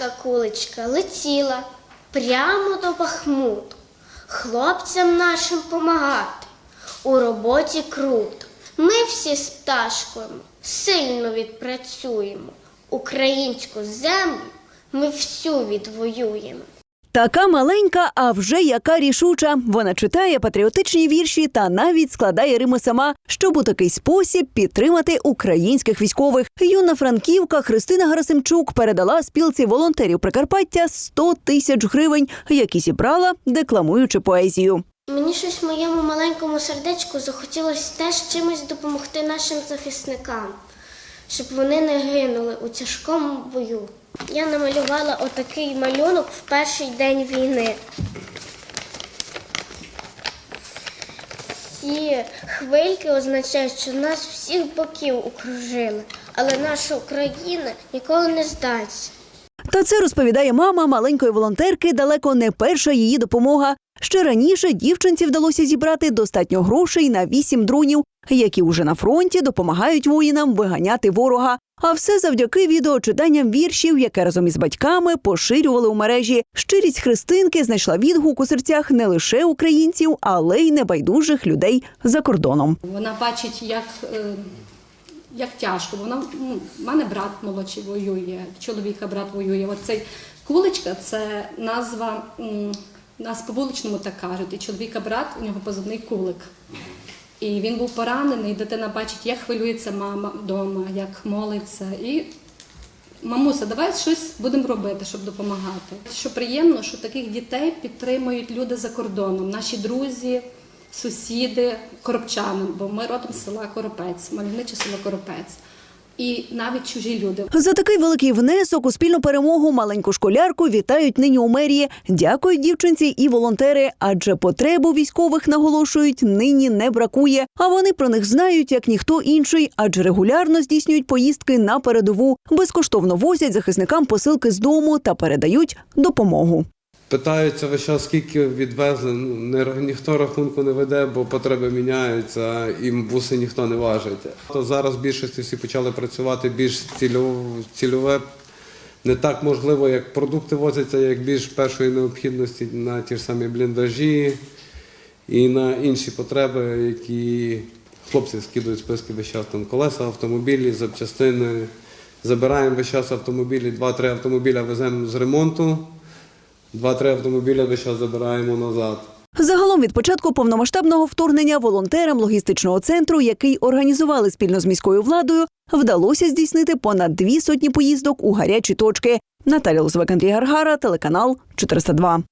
Наша кулечка летіла прямо до Бахмуту. Хлопцям нашим помагати у роботі круто. Ми всі з пташкою сильно відпрацюємо. Українську землю ми всю відвоюємо. Така маленька, а вже яка рішуча. Вона читає патріотичні вірші та навіть складає рими сама, щоб у такий спосіб підтримати українських військових. Юна франківка Христина Гарасимчук передала спілці волонтерів Прикарпаття 100 тисяч гривень, які зібрала, декламуючи поезію. Мені щось в моєму маленькому сердечку захотілося теж чимось допомогти нашим захисникам, щоб вони не гинули у тяжкому бою. Я намалювала отакий малюнок в перший день війни. Ці хвильки означають, що нас всіх боків окружили, але наша Україна ніколи не здасться. Та це розповідає мама маленької волонтерки. Далеко не перша її допомога. Ще раніше дівчинці вдалося зібрати достатньо грошей на вісім дронів, які уже на фронті допомагають воїнам виганяти ворога. А все завдяки відеочитанням віршів, яке разом із батьками поширювали у мережі. Щирість Христинки знайшла відгук у серцях не лише українців, але й небайдужих людей за кордоном. Вона бачить, як, е, як тяжко. Вона ну, в мене брат молодший воює, чоловіка брат воює. От цей куличка це назва. Нас по вуличному так кажуть. І чоловіка брат, у нього позивний кулик. І він був поранений, дитина бачить, як хвилюється мама вдома, як молиться. І мамуся, давай щось будемо робити, щоб допомагати. Що приємно, що таких дітей підтримують люди за кордоном, наші друзі, сусіди, коробчани, бо ми родом з села Коропець, мальовниче село Коропець. І навіть чужі люди. За такий великий внесок у спільну перемогу маленьку школярку вітають нині у мерії. Дякують дівчинці і волонтери, адже потребу військових наголошують нині не бракує. А вони про них знають як ніхто інший, адже регулярно здійснюють поїздки на передову, безкоштовно возять захисникам посилки з дому та передають допомогу. Питаються весь час, скільки відвезли. Ну, ніхто рахунку не веде, бо потреби міняються, і буси ніхто не важить. То зараз більшості всі почали працювати більш цільове. Не так можливо, як продукти возяться, як більш першої необхідності на ті ж самі бліндажі і на інші потреби, які хлопці скидують списки весь час там колеса, автомобілі, запчастини. Забираємо весь час автомобілі, два-три автомобіля веземо з ремонту. Два-три автомобіля весь час забираємо назад. Загалом від початку повномасштабного вторгнення волонтерам логістичного центру, який організували спільно з міською владою, вдалося здійснити понад дві сотні поїздок у гарячі точки. Наталя Лозвик, Андрій Гаргара, телеканал 402.